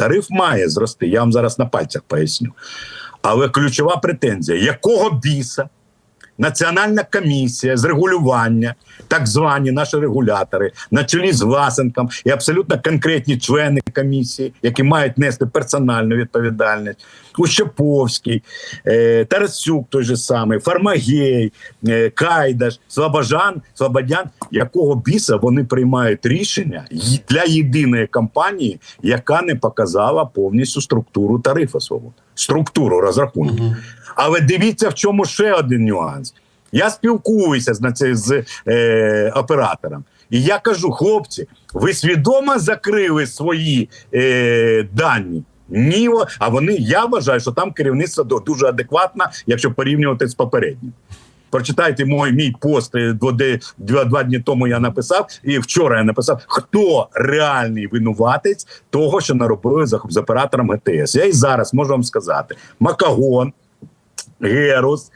Тариф має зрости. Я вам зараз на пальцях поясню. Але ключова претензія: якого біса Національна комісія з регулювання, так звані наші регулятори, на чолі з Власенком і абсолютно конкретні члени комісії, які мають нести персональну відповідальність. Ущеповський, е, Тарасюк той же самий, Фармагей, е, Кайдаш, Слобожан, Слободян, якого біса вони приймають рішення для єдиної компанії, яка не показала повністю структуру тарифу свого, структуру розрахунку. Але дивіться, в чому ще один нюанс. Я спілкуюся з, з е, оператором. І я кажу, хлопці, ви свідомо закрили свої е, дані? Ні, а вони, я вважаю, що там керівництво дуже адекватне, якщо порівнювати з попереднім. Прочитайте мой мій пост е, де два, два дні тому я написав, і вчора я написав, хто реальний винуватець того, що наробили з, з оператором ГТС. Я і зараз можу вам сказати: Макагон, Герус,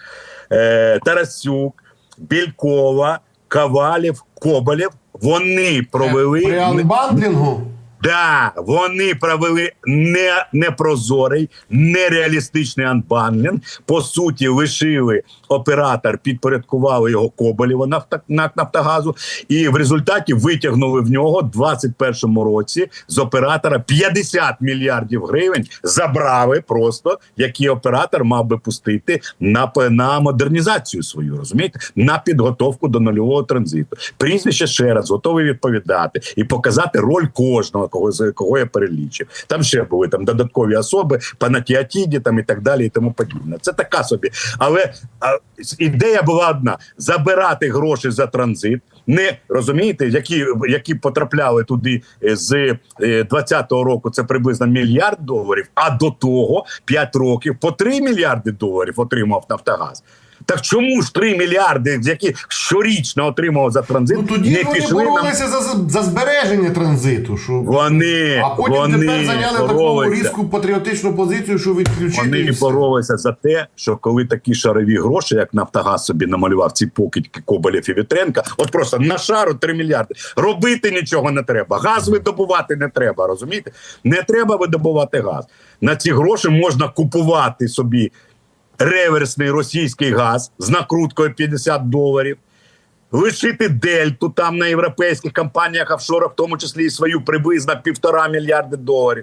е, Тарасюк, Бількова, Ковалів, Коболєв. Вони провели При анбандлінгу Да, вони провели не, непрозорий, нереалістичний анбанлінг. По суті, лишили оператор, підпорядкували його Коболєва нафта, Нафтогазу, і в результаті витягнули в нього в 21-му році з оператора 50 мільярдів гривень. Забрали просто, які оператор мав би пустити на, на модернізацію свою, розумієте, на підготовку до нульового транзиту. Прізвище ще раз готовий відповідати і показати роль кожного, кого кого я перелічив. Там ще були там додаткові особи, панатіатіді там і так далі, і тому подібне. Це така собі. Але а, ідея була одна: забирати гроші за транзит. Не розумієте, які, які потрапляли туди е, з е, 20-го року. Це приблизно мільярд доларів. А до того 5 років по 3 мільярди доларів отримав Нафтогаз. Так чому ж 3 мільярди, які щорічно отримав за транзит, ну тоді не вони пішли нам боролися за, за збереження транзиту. Що... Вони, а потім вони тепер зайняли таку різку патріотичну позицію, що відключити. Вони боролися за те, що коли такі шарові гроші, як Нафтогаз собі намалював ці покидьки Коболєв і Вітренка, от просто на шару 3 мільярди. Робити нічого не треба. Газ видобувати не треба. Розумієте? Не треба видобувати газ. На ці гроші можна купувати собі реверсний російський газ з накруткою 50 доларів. Лишити дельту там на європейських компаніях офшорах, в тому числі і свою приблизно півтора мільярди доларів.